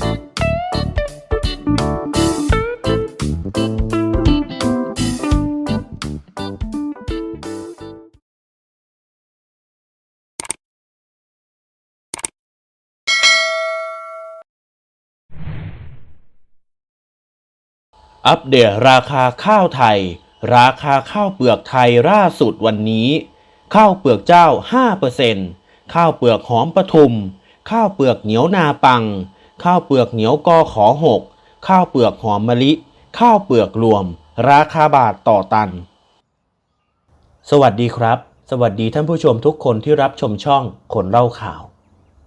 อัปเดตราคาข้าวไทย ราคาข้าวเปลือกไทยล่าสุดวันนี้ ข้าวเปลือกเจ้า 5%ข้าวเปลือกหอมปทุม ข้าวเปลือกเหนียวนาปัง ข้าวเปลือกเหนียวกอขอหกข้าวเปลือกหอมมะลิ ข้าวเปลือกรวม ราคาบาทต่อตัน สวัสดีครับ สวัสดีท่านผู้ชมทุกคนที่รับชมช่องคนเล่าข่าว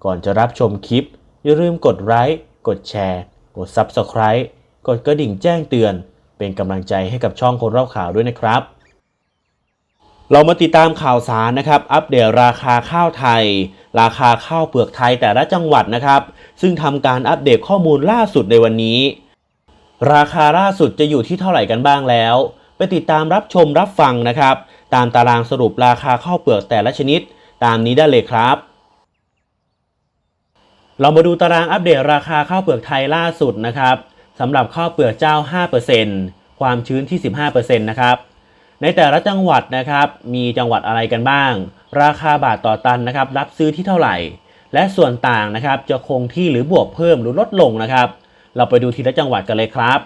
ก่อนจะรับชมคลิป อย่าลืมกดไลค์กดแชร์ กด Subscribe กดกระดิ่งแจ้งเตือน เป็นกำลังใจให้กับช่องคนเล่าข่าวด้วยนะครับ เรามาติดตามข่าวสารนะครับ อัปเดตราคาข้าวไทย ราคาข้าวเปลือกไทยแต่ละจังหวัดนะครับ ซึ่งทำการอัปเดตข้อมูลล่าสุดในวันนี้ ราคาล่าสุดจะอยู่ที่เท่าไหร่กันบ้างแล้ว ไปติดตามรับชมรับฟังนะครับ ตามตารางสรุปราคาข้าวเปลือกแต่ละชนิด ตามนี้ได้เลยครับ เรามาดูตารางอัปเดตราคาข้าวเปลือกไทยล่าสุดนะครับสำหรับข้าวเปลือกเจ้า 5%ความชื้นที่ 15%นะครับในแต่ละจังหวัดนะครับ มีจังหวัดอะไรกันบ้าง ราคาบาทต่อตันนะครับ รับซื้อที่เท่าไหร่ และส่วนต่างนะครับจะคงที่หรือบวกเพิ่มหรือลดลงนะครับ เราไปดูทีละจังหวัดกันเลยครับ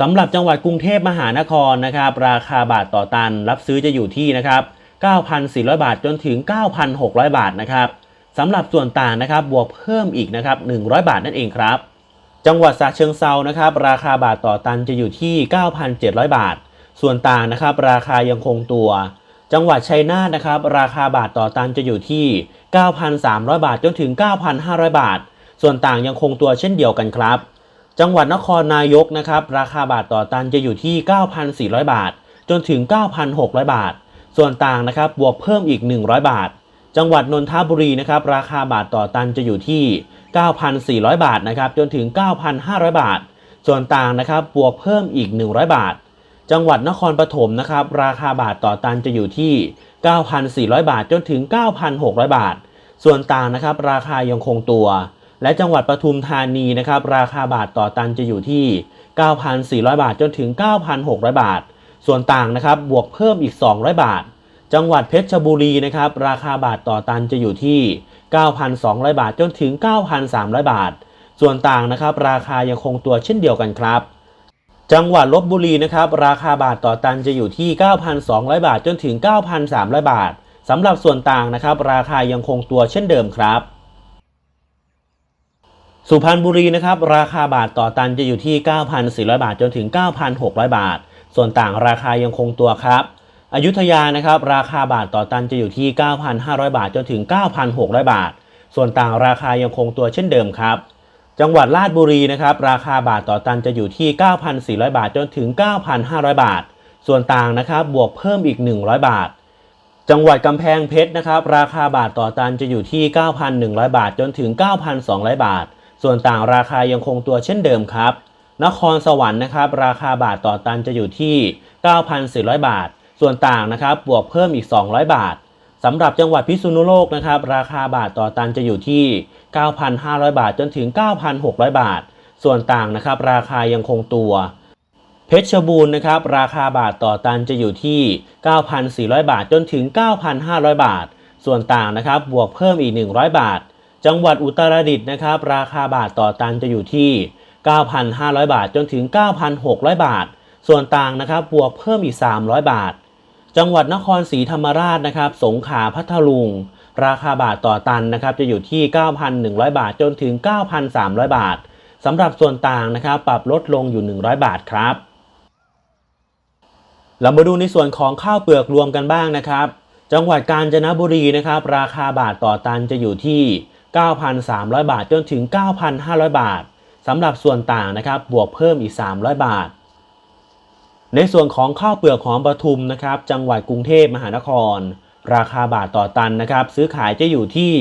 สำหรับจังหวัดกรุงเทพมหานครนะครับราคาบาทต่อตันรับซื้อจะอยู่ที่นะครับ 9,400 บาทจนถึง 9,600 บาทนะครับสำหรับส่วนต่างนะครับบวกเพิ่มอีกนะครับ 100 บาทนั่นเองครับ จังหวัดสระเชิงเซานะครับ ราคาบาทต่อตันจะอยู่ที่ 9,700 บาท ส่วนต่างนะครับ ราคายังคงตัว จังหวัดชัยนาทนะครับ ราคาบาทต่อตันจะอยู่ที่ 9,300 บาทจนถึง 9,500 บาท ส่วนต่างยังคงตัวเช่นเดียวกันครับ จังหวัดนครนายกนะครับ ราคาบาทต่อตันจะอยู่ที่ 9,400 บาท จนถึง 9,600 บาท ส่วนต่างนะครับบวกเพิ่มอีก 100 บาท จังหวัดนนทบุรีนะครับ ราคาบาทต่อตันจะอยู่ที่ 9,400 บาทนะครับ จนถึง 9,500 บาท ส่วนต่างนะครับบวกเพิ่มอีก 100 บาท จังหวัดนครปฐมนะครับราคาบาทต่อตันจะอยู่ที่ 9,400 บาทจนถึง 9,600 บาท ส่วนต่างนะครับราคายังคงตัว และจังหวัดปทุมธานีนะครับราคาบาทต่อตันจะอยู่ที่ 9,400 บาทจนถึง 9,600 บาท ส่วนต่างนะครับบวกเพิ่มอีก 200 บาท จังหวัดเพชรบุรีนะครับราคาบาทต่อตันจะอยู่ที่ 9,200 บาทจนถึง 9,300 บาท ส่วนต่างนะครับราคายังคงตัวเช่นเดียวกันครับ จังหวัดลบบุรีนะครับราคาบาทต่อตันจะอยู่ที่ 9,200 บาทจนถึง 9,300 บาทสำหรับส่วนต่างนะครับ ราคายังคงตัวเช่นเดิมครับ สุพรรณบุรีนะครับราคาบาทต่อตันจะอยู่ที่ 9,400 บาทจนถึง 9,600 บาท ส่วนต่างราคายังคงตัวครับอยุธยานะครับราคาบาทต่อตันจะอยู่ที่ 9,500 บาทจนถึง 9,600 บาท ส่วนต่างราคายังคงตัวเช่นเดิมครับ จังหวัดราชบุรีนะครับราคาบาทต่อตันจะอยู่ที่ 9,400 บาทจนถึง 9,500 บาท ส่วนต่างนะครับบวกเพิ่มอีก 100 บาท จังหวัดกำแพงเพชรนะครับราคาบาทต่อตันจะอยู่ที่ 9,100 บาทจนถึง 9,200 บาท ส่วนต่างราคายังคงตัวเช่นเดิมครับ นครสวรรค์นะครับราคาบาทต่อตันจะอยู่ที่ 9,400 บาท ส่วนต่างนะครับบวกเพิ่มอีก 200 บาท สำหรับจังหวัดพิษณุโลกนะครับ ราคาบาทต่อตันจะอยู่ที่ 9,500 บาทจนถึง 9,600 บาท ส่วนต่างนะครับ ราคายังคงตัว เพชรบูรณ์นะครับ ราคาบาทต่อตันจะอยู่ที่ 9,400 บาทจนถึง 9,500 บาท ส่วนต่างนะครับบวกเพิ่มอีก 100 บาท จังหวัดอุตรดิตถ์นะครับ ราคาบาทต่อตันจะอยู่ที่ 9,500 บาทจนถึง 9,600 บาท ส่วนต่างนะครับบวกเพิ่มอีก 300 บาท จังหวัดนครศรีธรรมราชนะครับ สงขลาพัทลุง ราคาบาทต่อตันนะครับ จะอยู่ที่ 9,100 บาทจนถึง 9,300 บาทสำหรับส่วนต่างนะครับ ปรับลดลงอยู่ 100 บาทครับ เรามาดูในส่วนของข้าวเปลือกรวมกันบ้างนะครับ จังหวัดกาญจนบุรีนะครับ ราคาบาทต่อตันจะอยู่ที่ 9,300 บาทจนถึง 9,500 บาทสำหรับส่วนต่างนะครับ บวกเพิ่มอีก 300 บาท ในส่วนของข้าวเปลือกหอมปทุมนะครับจังหวัดกรุงเทพมหานคร ราคาบาทต่อตันนะครับซื้อขายจะอยู่ที่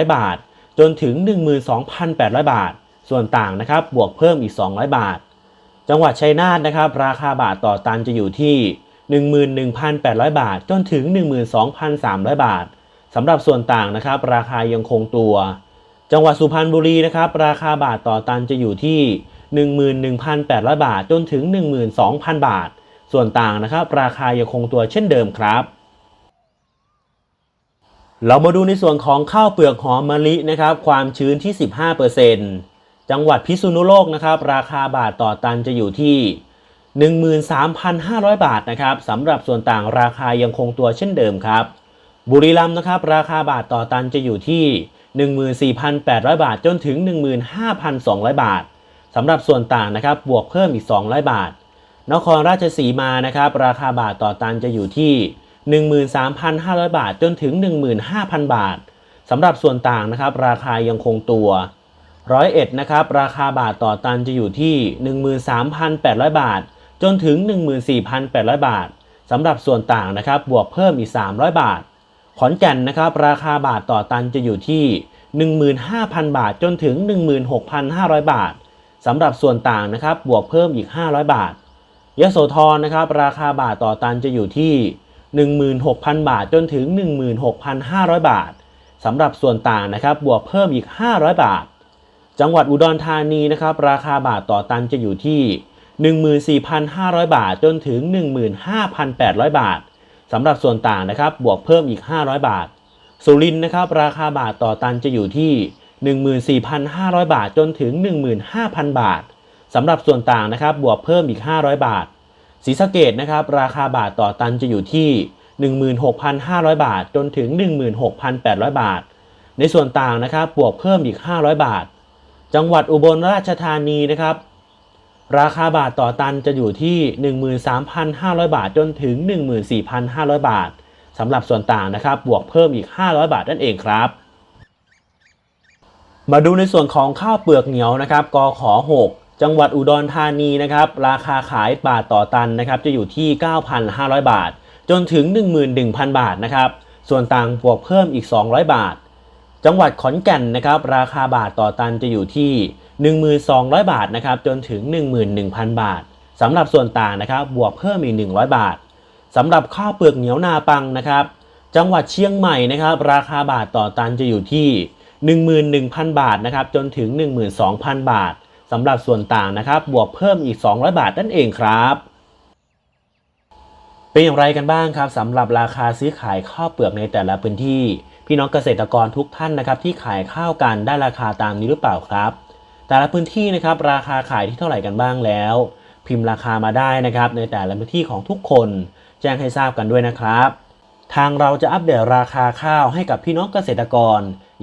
12,400 บาท จนถึง 12,800 บาท ส่วนต่างนะครับบวกเพิ่มอีก 200 บาท จังหวัดชัยนาทนะครับราคาบาทต่อตันจะอยู่ที่ 11,800 บาท จนถึง 12,300 บาทสำหรับส่วนต่างนะครับราคายังคงตัว จังหวัดสุพรรณบุรีนะครับราคาบาทต่อตันจะอยู่ที่ 11,800 บาทจนถึง 12,000 บาท ส่วนต่างนะครับราคายังคงตัวเช่นเดิมครับ เรามาดูในส่วนของข้าวเปลือกหอมมะลินะครับความชื้นที่ 15%จังหวัดพิษณุโลกนะครับราคาบาทต่อตันจะอยู่ที่13,500 บาทนะครับสำหรับส่วนต่างราคายังคงตัวเช่นเดิมครับ บุรีรัมย์นะครับราคาบาทต่อตันจะอยู่ที่ 14,800 บาทจนถึง 15,200 บาท สำหรับส่วนต่างนะครับบวกเพิ่มอีก 200 บาท นครราชสีมานะครับราคาบาทต่อตันจะอยู่ที่ 13,500 บาทจนถึง 15,000 บาทสำหรับส่วนต่างนะครับราคายังคงตัวร้อยเอ็ดนะครับราคาบาทต่อตันจะอยู่ที่ 13,800 บาท จนถึง 14,800 บาทสำหรับส่วนต่างนะครับบวกเพิ่มอีก 300 บาท ขอนแก่นนะครับราคาบาทต่อตันจะอยู่ที่ 15,000 บาทจนถึง 16,500 บาท สำหรับส่วนต่างนะครับบวกเพิ่มอีก 500 บาทยโสธรนะครับราคาบาทต่อตันจะอยู่ที่ 16,000 บาทจนถึง 16,500 บาทสำหรับส่วนต่างนะครับบวกเพิ่มอีก 500 บาท จังหวัดอุดรธานีนะครับราคาบาทต่อตันจะอยู่ที่ 14,500 บาทจนถึง 15,800 บาทสำหรับส่วนต่างนะครับบวกเพิ่มอีก 500 บาท สุรินทร์นะครับราคาบาทต่อตันจะอยู่ที่ 14,500 บาทจนถึง 15,000 บาทสำหรับส่วนต่างนะครับบวกเพิ่มอีก 500 บาทศรีสะเกดนะครับราคาบาทต่อตันจะอยู่ที่ 16,500 บาทจนถึง 16,800 บาท ในส่วนต่างนะครับบวกเพิ่มอีก 500 บาท จังหวัดอุบลราชธานีนะครับราคาบาทต่อตันจะอยู่ที่ 13,500 บาทจนถึง 14,500 บาทสำหรับส่วนต่างนะครับบวกเพิ่มอีก 500 บาทนั่นเองครับ มาดูในส่วนของข้าวเปลือกเหนียวนะครับกขอ6จังหวัดอุดรธานีนะครับราคาขายบาทต่อตันนะครับจะอยู่ที่ 9,500 บาท จนถึง 11,000 บาทนะครับส่วนต่างบวกเพิ่มอีก 200 บาท จังหวัดขอนแก่นนะครับราคาบาทต่อตันจะอยู่ที่ 1,200บาทนะครับจนถึง 11,000 บาทสำหรับส่วนต่างนะครับบวกเพิ่มอีก 100 บาทสำหรับข้าวเปลือกเหนียวนาปังนะครับจังหวัดเชียงใหม่นะครับราคาบาทต่อตันจะอยู่ที่ 11,000 บาทนะครับจนถึง 12,000 บาทสำหรับส่วนต่างนะครับ บวกเพิ่มอีก 200 บาทนั่นเองครับ เป็นอย่างไรกันบ้างครับสำหรับราคาซื้อขายข้าวเปลือกในแต่ละพื้นที่ พี่น้องเกษตรกรทุกท่านนะครับ ที่ขายข้าวกันได้ราคาตามนี้หรือเปล่าครับ แต่ละพื้นที่นะครับ ราคาขายที่เท่าไหร่กันบ้างแล้ว พิมพ์ราคามาได้นะครับ ในแต่ละพื้นที่ของทุกคน แจ้งให้ทราบกันด้วยนะครับ ทางเราจะอัปเดตราคาข้าวให้กับพี่น้องเกษตรกร